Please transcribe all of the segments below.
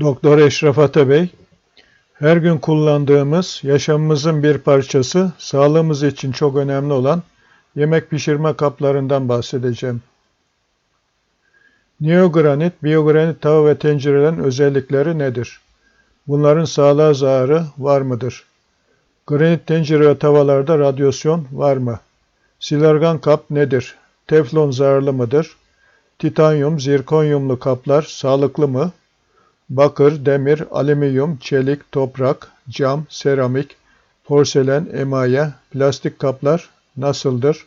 Doktor Eşref Atabey, her gün kullandığımız, yaşamımızın bir parçası, sağlığımız için çok önemli olan yemek pişirme kaplarından bahsedeceğim. Neogranit, biyogranit tava ve tencerelerin özellikleri nedir? Bunların sağlığa zararı var mıdır? Granit tencere ve tavalarda radyasyon var mı? Silargan kap nedir? Teflon zararlı mıdır? Titanyum, zirkonyumlu kaplar sağlıklı mı? Bakır, demir, alüminyum, çelik, toprak, cam, seramik, porselen, emaye, plastik kaplar nasıldır?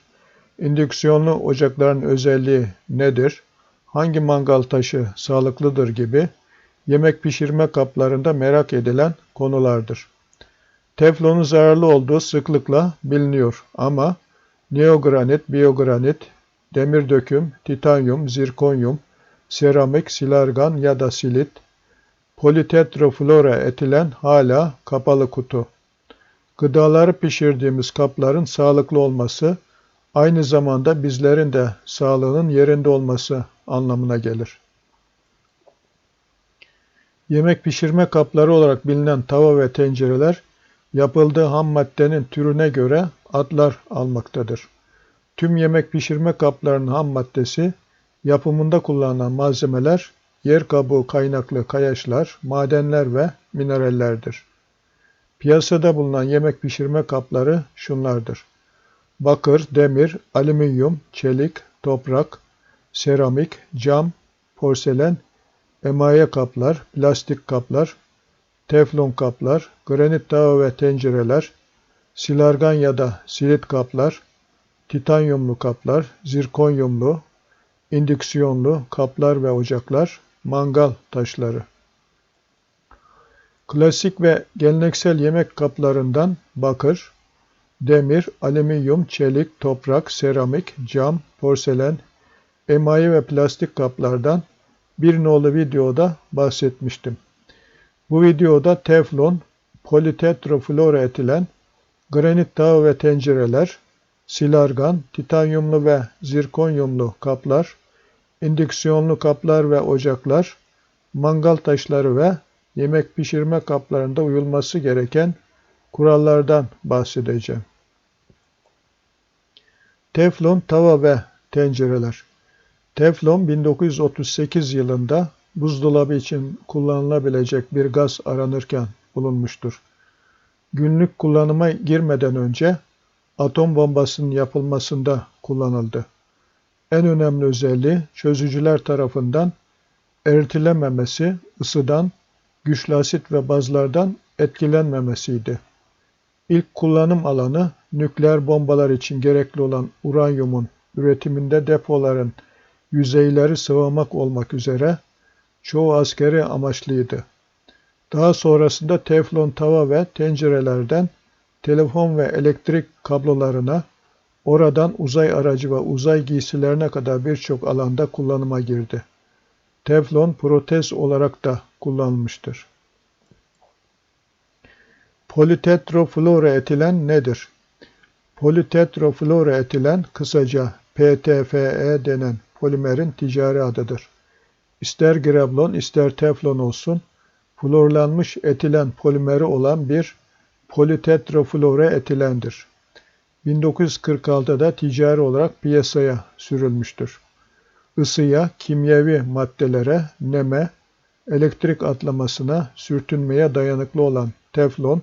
İndüksiyonlu ocakların özelliği nedir? Hangi mangal taşı sağlıklıdır gibi yemek pişirme kaplarında merak edilen konulardır. Teflonun zararlı olduğu sıklıkla biliniyor ama neogranit, biyogranit, demir döküm, titanyum, zirkonyum, seramik, silargan ya da silit, politetraflora etilen hala kapalı kutu. Gıdaları pişirdiğimiz kapların sağlıklı olması, aynı zamanda bizlerin de sağlığının yerinde olması anlamına gelir. Yemek pişirme kapları olarak bilinen tava ve tencereler, yapıldığı ham maddenin türüne göre adlar almaktadır. Tüm yemek pişirme kaplarının ham maddesi, yapımında kullanılan malzemeler, yer kabuğu kaynaklı kayaçlar, madenler ve minerallerdir. Piyasada bulunan yemek pişirme kapları şunlardır. Bakır, demir, alüminyum, çelik, toprak, seramik, cam, porselen, emaye kaplar, plastik kaplar, teflon kaplar, granit tava ve tencereler, silargan ya da silit kaplar, titanyumlu kaplar, zirkonyumlu, indüksiyonlu kaplar ve ocaklar, mangal taşları. Klasik ve geleneksel yemek kaplarından bakır, demir, alüminyum, çelik, toprak, seramik, cam, porselen, emaye ve plastik kaplardan bir nolu videoda bahsetmiştim. Bu videoda teflon, politetroflora etilen, granit tağı ve tencereler, silargan, titanyumlu ve zirkonyumlu kaplar, indüksiyonlu kaplar ve ocaklar, mangal taşları ve yemek pişirme kaplarında uyulması gereken kurallardan bahsedeceğim. Teflon tava ve tencereler. Teflon 1938 yılında buzdolabı için kullanılabilecek bir gaz aranırken bulunmuştur. Günlük kullanıma girmeden önce atom bombasının yapılmasında kullanıldı. En önemli özelliği çözücüler tarafından eritilememesi, ısıdan, güçlü asit ve bazlardan etkilenmemesiydi. İlk kullanım alanı nükleer bombalar için gerekli olan uranyumun üretiminde depoların yüzeyleri sıvamak olmak üzere çoğu askeri amaçlıydı. Daha sonrasında teflon tava ve tencerelerden telefon ve elektrik kablolarına, oradan uzay aracı ve uzay giysilerine kadar birçok alanda kullanıma girdi. Teflon protez olarak da kullanılmıştır. Politetroflora etilen nedir? Politetroflora etilen kısaca PTFE denen polimerin ticari adıdır. İster grablon ister teflon olsun, florlanmış etilen polimeri olan bir politetraflora etilendir. 1946'da ticari olarak piyasaya sürülmüştür. Isıya, kimyevi maddelere, neme, elektrik atlamasına, sürtünmeye dayanıklı olan teflon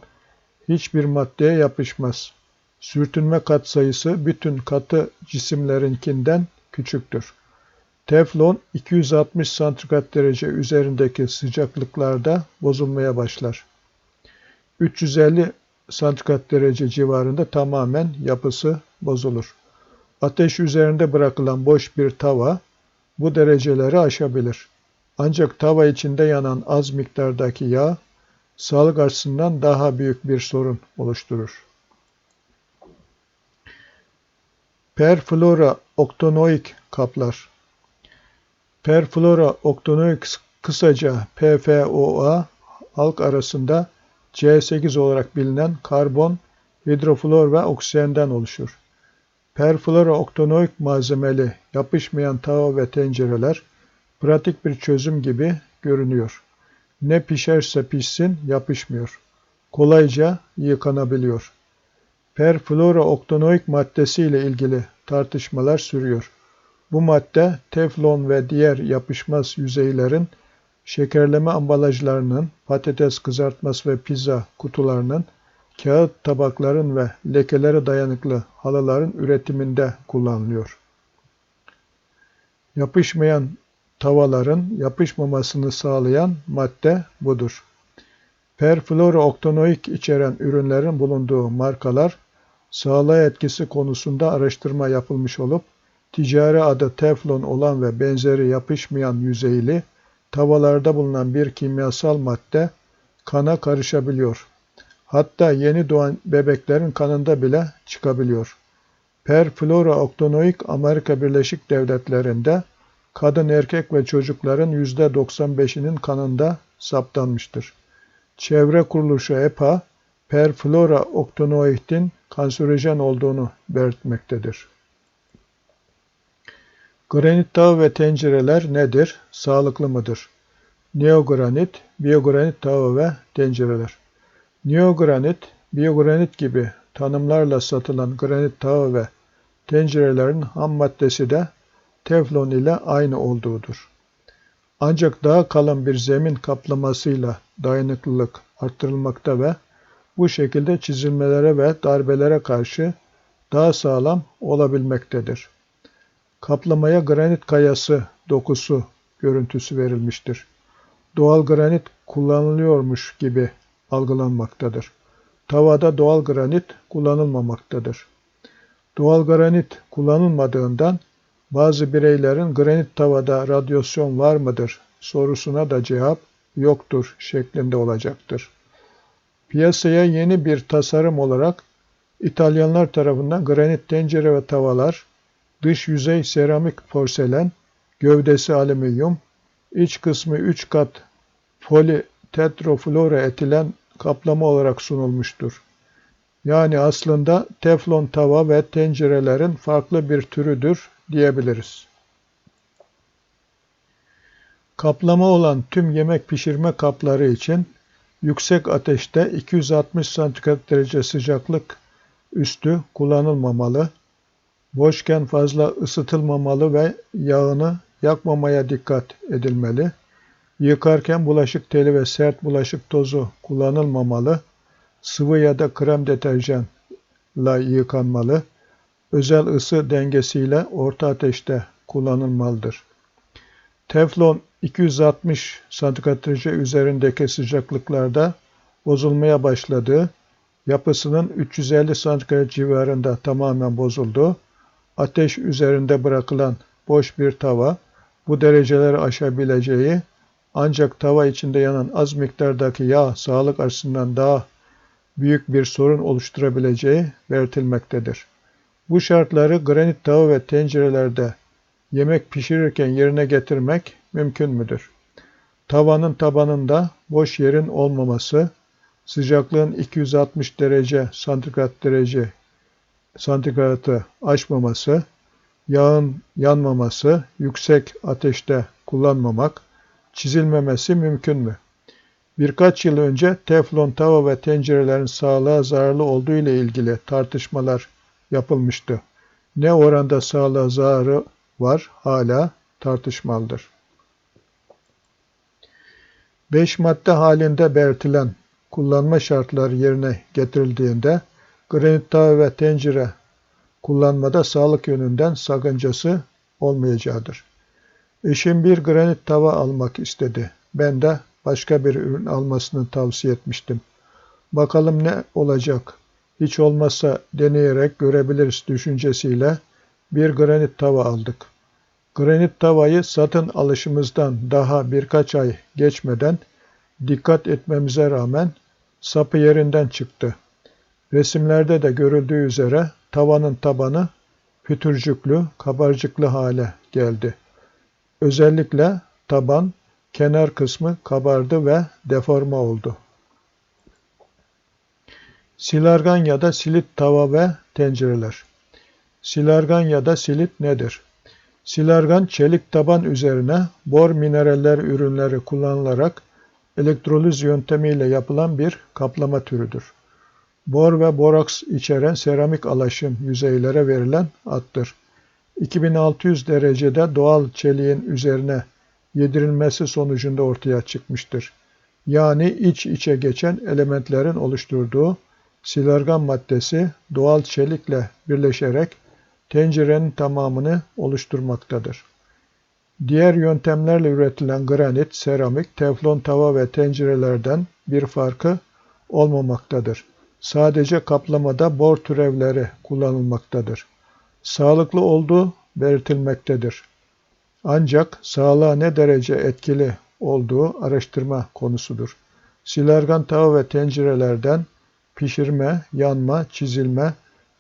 hiçbir maddeye yapışmaz. Sürtünme katsayısı bütün katı cisimlerinkinden küçüktür. Teflon 260 santigrat derece üzerindeki sıcaklıklarda bozulmaya başlar. 350 santigrat derece civarında tamamen yapısı bozulur. Ateş üzerinde bırakılan boş bir tava bu dereceleri aşabilir. Ancak tava içinde yanan az miktardaki yağ sağlık açısından daha büyük bir sorun oluşturur. Perflora oktonoik kaplar Perflora oktonoik kısaca PFOA halk arasında C8 olarak bilinen karbon, hidroflor ve oksijenden oluşur. Perflora oktonoik malzemeli yapışmayan tava ve tencereler pratik bir çözüm gibi görünüyor. Ne pişerse pişsin yapışmıyor. Kolayca yıkanabiliyor. Perfluorooktonoik maddesi ile ilgili tartışmalar sürüyor. Bu madde teflon ve diğer yapışmaz yüzeylerin şekerleme ambalajlarının, patates kızartması ve pizza kutularının, kağıt tabakların ve lekelere dayanıklı halıların üretiminde kullanılıyor. Yapışmayan tavaların yapışmamasını sağlayan madde budur. Perfluorooktonoik içeren ürünlerin bulunduğu markalar sağlığa etkisi konusunda araştırma yapılmış olup ticari adı teflon olan ve benzeri yapışmayan yüzeyli tavalarda bulunan bir kimyasal madde kana karışabiliyor. Hatta yeni doğan bebeklerin kanında bile çıkabiliyor. Perfluorooktonoik Amerika Birleşik Devletleri'nde kadın, erkek ve çocukların %95'inin kanında saptanmıştır. Çevre kuruluşu EPA, perfluorooktonoidin kanserojen olduğunu belirtmektedir. Granit tağı ve tencereler nedir? Sağlıklı mıdır? Neogranit, biyogranit tağı ve tencereler. Neogranit, biyogranit gibi tanımlarla satılan granit tağı ve tencerelerin ham maddesi de teflon ile aynı olduğudur. Ancak daha kalın bir zemin kaplamasıyla dayanıklılık arttırılmakta ve bu şekilde çizilmelere ve darbelere karşı daha sağlam olabilmektedir. Kaplamaya granit kayası dokusu görüntüsü verilmiştir. Doğal granit kullanılıyormuş gibi algılanmaktadır. Tavada doğal granit kullanılmamaktadır. Doğal granit kullanılmadığından bazı bireylerin granit tavada radyasyon var mıdır sorusuna da cevap yoktur şeklinde olacaktır. Piyasaya yeni bir tasarım olarak İtalyanlar tarafından granit tencere ve tavalar, dış yüzey seramik porselen, gövdesi alüminyum, iç kısmı 3 kat politetroflora etilen kaplama olarak sunulmuştur. Yani aslında teflon tava ve tencerelerin farklı bir türüdür diyebiliriz. Kaplama olan tüm yemek pişirme kapları için yüksek ateşte 260 santigrat derece sıcaklık üstü kullanılmamalı, boşken fazla ısıtılmamalı ve yağını yakmamaya dikkat edilmeli. Yıkarken bulaşık teli ve sert bulaşık tozu kullanılmamalı, sıvı ya da krem deterjanla yıkanmalı, özel ısı dengesiyle orta ateşte kullanılmalıdır. Teflon 260 santigrat derece üzerindeki sıcaklıklarda bozulmaya başladığı, yapısının 350 santigrat civarında tamamen bozuldu. Ateş üzerinde bırakılan boş bir tava bu dereceleri aşabileceği ancak tava içinde yanan az miktardaki yağ sağlık açısından daha büyük bir sorun oluşturabileceği belirtilmektedir. Bu şartları granit tava ve tencerelerde yemek pişirirken yerine getirmek mümkün müdür? Tavanın tabanında boş yerin olmaması, sıcaklığın 260 derece santigrat derece santigratı aşmaması, yağın yanmaması, yüksek ateşte kullanmamak, çizilmemesi mümkün mü? Birkaç yıl önce teflon tava ve tencerelerin sağlığa zararlı olduğu ile ilgili tartışmalar yapılmıştı. Ne oranda sağlığa zararı var hala tartışmalıdır. 5 madde halinde belirtilen kullanma şartları yerine getirildiğinde granit tava ve tencere kullanmada sağlık yönünden sakıncası olmayacağıdır. Eşim bir granit tava almak istedi. Ben de başka bir ürün almasını tavsiye etmiştim. Bakalım ne olacak? Hiç olmazsa deneyerek görebiliriz düşüncesiyle bir granit tava aldık. Granit tavayı satın alışımızdan daha birkaç ay geçmeden dikkat etmemize rağmen sapı yerinden çıktı. Resimlerde de görüldüğü üzere tavanın tabanı pütürcüklü, kabarcıklı hale geldi. Özellikle taban kenar kısmı kabardı ve deforme oldu. Silargan ya da silit tava ve tencereler. Silargan ya da silit nedir? Silargan çelik taban üzerine bor mineraller ürünleri kullanılarak elektroliz yöntemiyle yapılan bir kaplama türüdür. Bor ve boraks içeren seramik alaşım yüzeylere verilen addır. 2600 derecede doğal çeliğin üzerine yedirilmesi sonucunda ortaya çıkmıştır. Yani iç içe geçen elementlerin oluşturduğu silargan maddesi doğal çelikle birleşerek tencerenin tamamını oluşturmaktadır. Diğer yöntemlerle üretilen granit, seramik, teflon tava ve tencerelerden bir farkı olmamaktadır. Sadece kaplamada bor türevleri kullanılmaktadır. Sağlıklı olduğu belirtilmektedir. Ancak sağlığa ne derece etkili olduğu araştırma konusudur. Silergan tava ve tencerelerden pişirme, yanma, çizilme,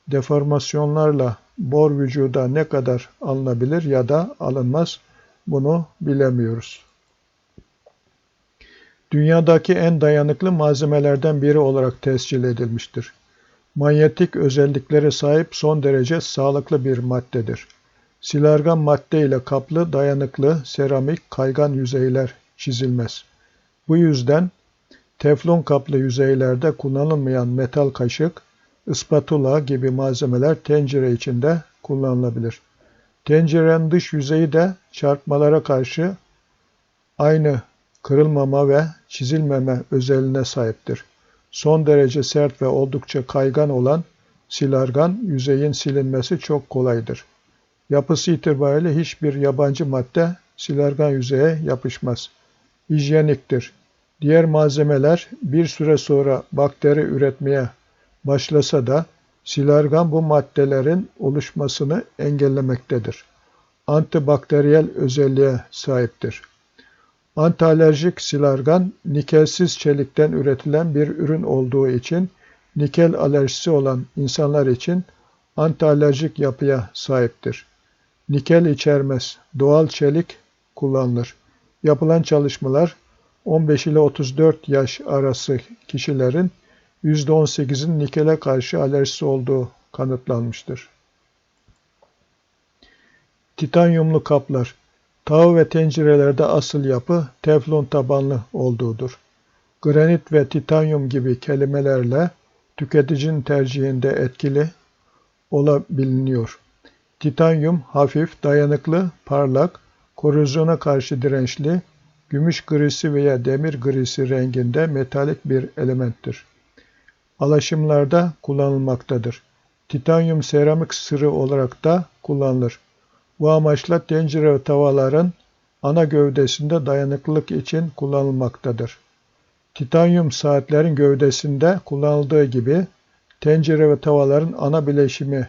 deformasyonlarla bor vücuda ne kadar alınabilir ya da alınmaz bunu bilemiyoruz. Dünyadaki en dayanıklı malzemelerden biri olarak tescil edilmiştir. Manyetik özelliklere sahip son derece sağlıklı bir maddedir. Silargan madde ile kaplı dayanıklı seramik kaygan yüzeyler çizilmez. Bu yüzden teflon kaplı yüzeylerde kullanılmayan metal kaşık, ıspatula gibi malzemeler tencere içinde kullanılabilir. Tencerenin dış yüzeyi de çarpmalara karşı aynı kırılmama ve çizilmeme özelliğine sahiptir. Son derece sert ve oldukça kaygan olan silargan yüzeyin silinmesi çok kolaydır. Yapısı itibariyle hiçbir yabancı madde silargan yüzeye yapışmaz. Hijyeniktir. Diğer malzemeler bir süre sonra bakteri üretmeye başlasa da silargan bu maddelerin oluşmasını engellemektedir. Antibakteriyel özelliğe sahiptir. Antialerjik silargan nikelsiz çelikten üretilen bir ürün olduğu için nikel alerjisi olan insanlar için antialerjik yapıya sahiptir. Nikel içermez, doğal çelik kullanılır. Yapılan çalışmalar 15 ile 34 yaş arası kişilerin %18'in nikele karşı alerjisi olduğu kanıtlanmıştır. Titanyumlu kaplar Tava ve tencerelerde asıl yapı teflon tabanlı olduğudur. Granit ve titanyum gibi kelimelerle tüketicinin tercihinde etkili olabiliyor. Titanyum hafif, dayanıklı, parlak, korozyona karşı dirençli, gümüş grisi veya demir grisi renginde metalik bir elementtir. Alaşımlarda kullanılmaktadır. Titanyum seramik sırı olarak da kullanılır. Bu amaçla tencere ve tavaların ana gövdesinde dayanıklılık için kullanılmaktadır. Titanyum saatlerin gövdesinde kullanıldığı gibi tencere ve tavaların ana bileşimi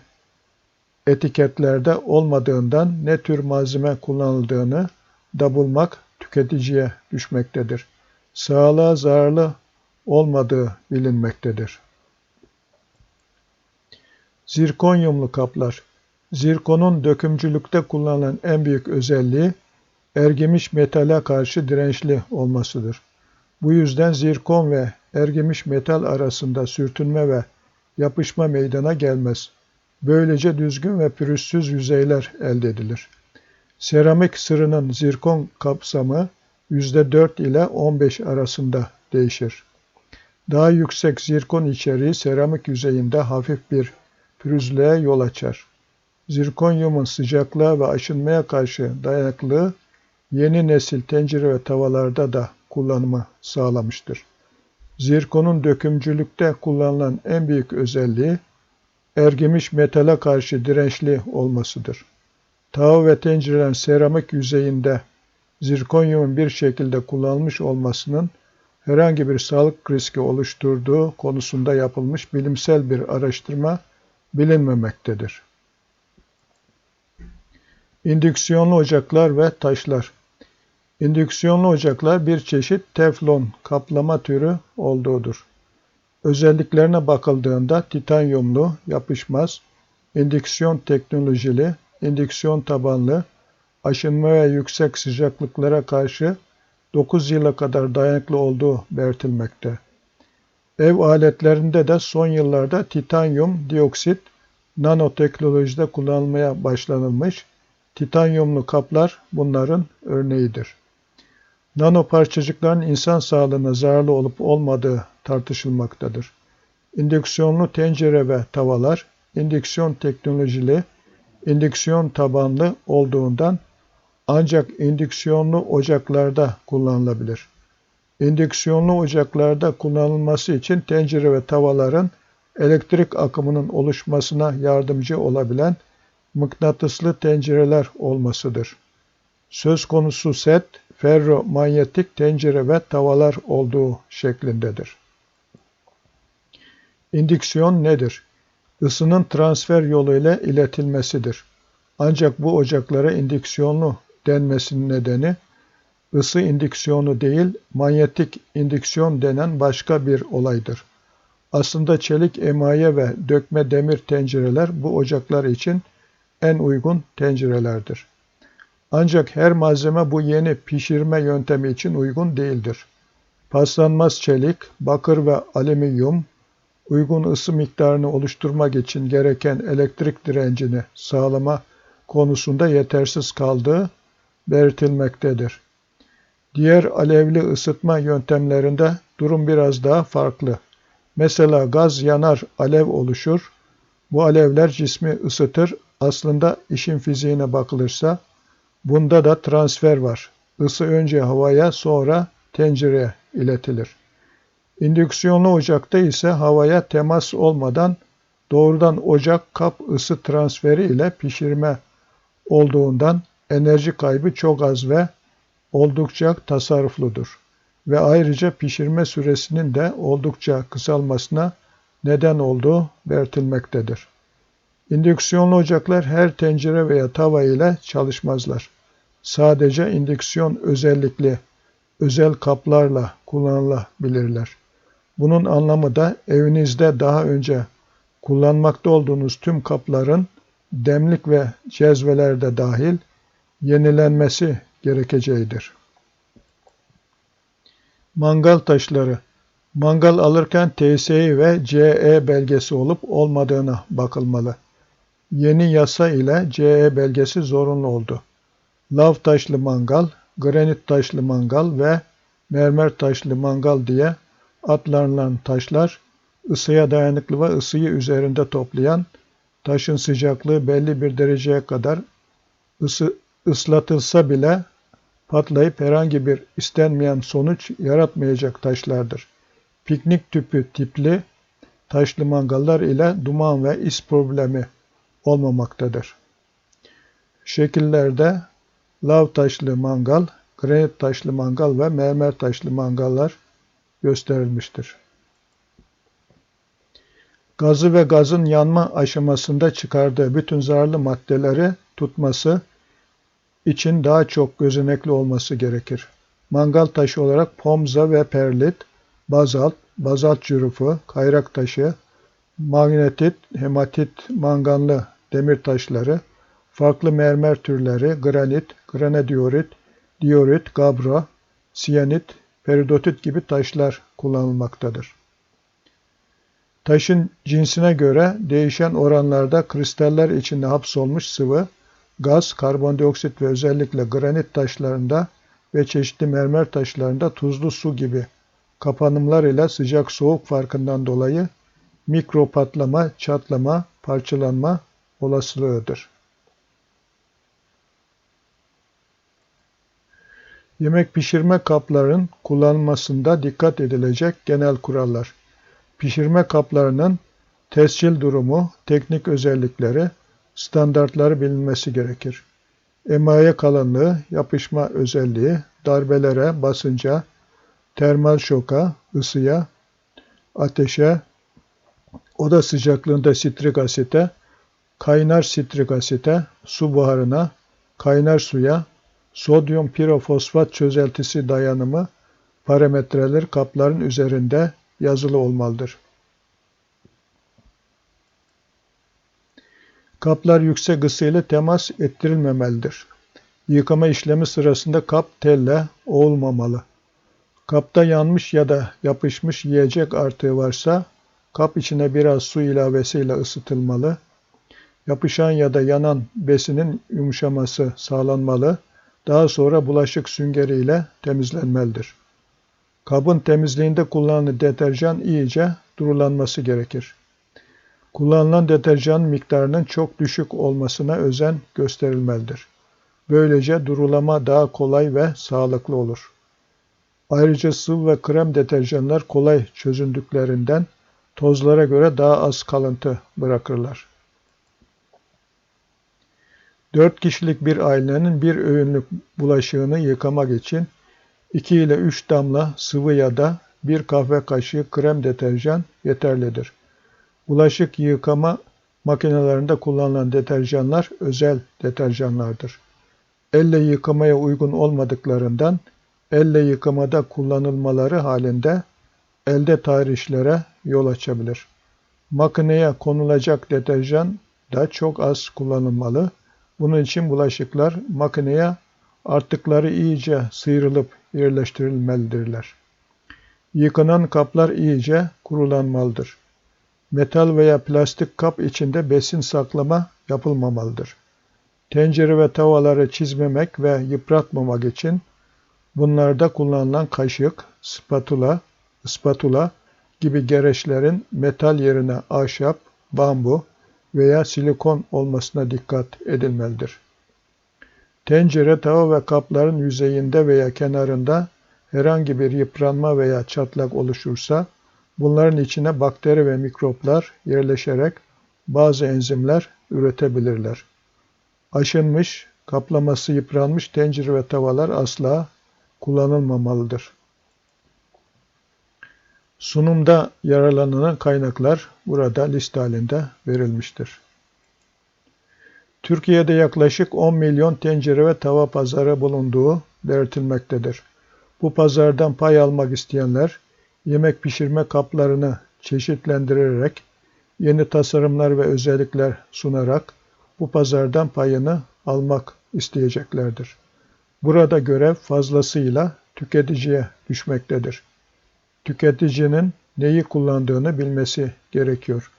etiketlerde olmadığından ne tür malzeme kullanıldığını da bulmak tüketiciye düşmektedir. Sağlığa zararlı olmadığı bilinmektedir. Zirkonyumlu kaplar Zirkonun dökümcülükte kullanılan en büyük özelliği ergemiş metale karşı dirençli olmasıdır. Bu yüzden zirkon ve ergemiş metal arasında sürtünme ve yapışma meydana gelmez. Böylece düzgün ve pürüzsüz yüzeyler elde edilir. Seramik sırının zirkon kapsamı %4 ile 15 arasında değişir. Daha yüksek zirkon içeriği seramik yüzeyinde hafif bir pürüzlüğe yol açar. Zirkonyumun sıcaklığa ve aşınmaya karşı dayanıklılığı yeni nesil tencere ve tavalarda da kullanımı sağlamıştır. Zirkonun dökümcülükte kullanılan en büyük özelliği ergimiş metale karşı dirençli olmasıdır. Tava ve tencerelerin seramik yüzeyinde zirkonyumun bir şekilde kullanılmış olmasının herhangi bir sağlık riski oluşturduğu konusunda yapılmış bilimsel bir araştırma bilinmemektedir. İndüksiyonlu ocaklar ve taşlar İndüksiyonlu ocaklar bir çeşit teflon kaplama türü olduğudur. Özelliklerine bakıldığında titanyumlu, yapışmaz, indüksiyon teknolojili, indüksiyon tabanlı, aşınma ve yüksek sıcaklıklara karşı 9 yıla kadar dayanıklı olduğu belirtilmekte. Ev aletlerinde de son yıllarda titanyum dioksit nanoteknolojide kullanılmaya başlanılmış Titanyumlu kaplar bunların örneğidir. Nano parçacıkların insan sağlığına zararlı olup olmadığı tartışılmaktadır. İndüksiyonlu tencere ve tavalar, indüksiyon teknolojili, indüksiyon tabanlı olduğundan ancak indüksiyonlu ocaklarda kullanılabilir. İndüksiyonlu ocaklarda kullanılması için tencere ve tavaların elektrik akımının oluşmasına yardımcı olabilen mıknatıslı tencereler olmasıdır. Söz konusu set, ferromanyetik tencere ve tavalar olduğu şeklindedir. İndüksiyon nedir? Isının transfer yoluyla iletilmesidir. Ancak bu ocaklara indüksiyonlu denmesinin nedeni, ısı indüksiyonu değil, manyetik indüksiyon denen başka bir olaydır. Aslında çelik emaye ve dökme demir tencereler bu ocaklar için en uygun tencerelerdir. Ancak her malzeme bu yeni pişirme yöntemi için uygun değildir. Paslanmaz çelik, bakır ve alüminyum, uygun ısı miktarını oluşturmak için gereken elektrik direncini sağlama konusunda yetersiz kaldığı belirtilmektedir. Diğer alevli ısıtma yöntemlerinde durum biraz daha farklı. Mesela gaz yanar, alev oluşur. Bu alevler cismi ısıtır. Aslında işin fiziğine bakılırsa bunda da transfer var. Isı önce havaya sonra tencereye iletilir. İndüksiyonlu ocakta ise havaya temas olmadan doğrudan ocak kap ısı transferi ile pişirme olduğundan enerji kaybı çok az ve oldukça tasarrufludur ve ayrıca pişirme süresinin de oldukça kısalmasına neden olduğu belirtilmektedir. İndüksiyonlu ocaklar her tencere veya tava ile çalışmazlar. Sadece indüksiyon özellikli özel kaplarla kullanılabilirler. Bunun anlamı da evinizde daha önce kullanmakta olduğunuz tüm kapların demlik ve cezvelerde dahil yenilenmesi gerekeceğidir. Mangal taşları Mangal alırken TSI ve CE belgesi olup olmadığına bakılmalı. Yeni yasa ile CE belgesi zorunlu oldu. Lav taşlı mangal, granit taşlı mangal ve mermer taşlı mangal diye adlanılan taşlar ısıya dayanıklı ve ısıyı üzerinde toplayan, taşın sıcaklığı belli bir dereceye kadar ısı, ıslatılsa bile patlayıp herhangi bir istenmeyen sonuç yaratmayacak taşlardır. Piknik tüpü tipli taşlı mangallar ile duman ve is problemi olmamaktadır. Şekillerde lav taşlı mangal, granit taşlı mangal ve mermer taşlı mangallar gösterilmiştir. Gazı ve gazın yanma aşamasında çıkardığı bütün zararlı maddeleri tutması için daha çok gözenekli olması gerekir. Mangal taşı olarak pomza ve perlit, bazalt, bazalt cürufu, kayrak taşı, magnetit, hematit, manganlı demir taşları, farklı mermer türleri, granit, granediorit, diorit, gabro, siyanit, peridotit gibi taşlar kullanılmaktadır. Taşın cinsine göre değişen oranlarda kristaller içinde hapsolmuş sıvı, gaz, karbondioksit ve özellikle granit taşlarında ve çeşitli mermer taşlarında tuzlu su gibi kapanımlar ile sıcak soğuk farkından dolayı mikro patlama, çatlama, parçalanma olasılığıdır. Yemek pişirme kaplarının kullanılmasında dikkat edilecek genel kurallar. Pişirme kaplarının tescil durumu, teknik özellikleri, standartları bilinmesi gerekir. Emaye kalınlığı, yapışma özelliği, darbelere, basınca, termal şoka, ısıya, ateşe, oda sıcaklığında sitrik asite, kaynar sitrik asite, su buharına, kaynar suya, sodyum pirofosfat çözeltisi dayanımı parametreler kapların üzerinde yazılı olmalıdır. Kaplar yüksek ısı ile temas ettirilmemelidir. Yıkama işlemi sırasında kap telle olmamalı. Kapta yanmış ya da yapışmış yiyecek artığı varsa kap içine biraz su ilavesiyle ısıtılmalı. Yapışan ya da yanan besinin yumuşaması sağlanmalı. Daha sonra bulaşık süngeriyle temizlenmelidir. Kabın temizliğinde kullanılan deterjan iyice durulanması gerekir. Kullanılan deterjan miktarının çok düşük olmasına özen gösterilmelidir. Böylece durulama daha kolay ve sağlıklı olur. Ayrıca sıvı ve krem deterjanlar kolay çözündüklerinden tozlara göre daha az kalıntı bırakırlar. 4 kişilik bir ailenin bir öğünlük bulaşığını yıkamak için 2 ile 3 damla sıvı ya da bir kahve kaşığı krem deterjan yeterlidir. Bulaşık yıkama makinelerinde kullanılan deterjanlar özel deterjanlardır. Elle yıkamaya uygun olmadıklarından elle yıkamada kullanılmaları halinde elde tahrişlere yol açabilir. Makineye konulacak deterjan da çok az kullanılmalı. Bunun için bulaşıklar makineye artıkları iyice sıyrılıp yerleştirilmelidirler. Yıkanan kaplar iyice kurulanmalıdır. Metal veya plastik kap içinde besin saklama yapılmamalıdır. Tencere ve tavaları çizmemek ve yıpratmamak için bunlarda kullanılan kaşık, spatula, spatula gibi gereçlerin metal yerine ahşap, bambu veya silikon olmasına dikkat edilmelidir. Tencere, tava ve kapların yüzeyinde veya kenarında herhangi bir yıpranma veya çatlak oluşursa bunların içine bakteri ve mikroplar yerleşerek bazı enzimler üretebilirler. Aşınmış, kaplaması yıpranmış tencere ve tavalar asla kullanılmamalıdır. Sunumda yararlanılan kaynaklar burada liste halinde verilmiştir. Türkiye'de yaklaşık 10 milyon tencere ve tava pazarı bulunduğu belirtilmektedir. Bu pazardan pay almak isteyenler yemek pişirme kaplarını çeşitlendirerek yeni tasarımlar ve özellikler sunarak bu pazardan payını almak isteyeceklerdir. Burada görev fazlasıyla tüketiciye düşmektedir. Tüketicinin neyi kullandığını bilmesi gerekiyor.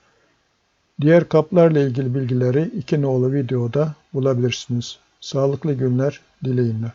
Diğer kaplarla ilgili bilgileri iki nolu videoda bulabilirsiniz. Sağlıklı günler dileğimle.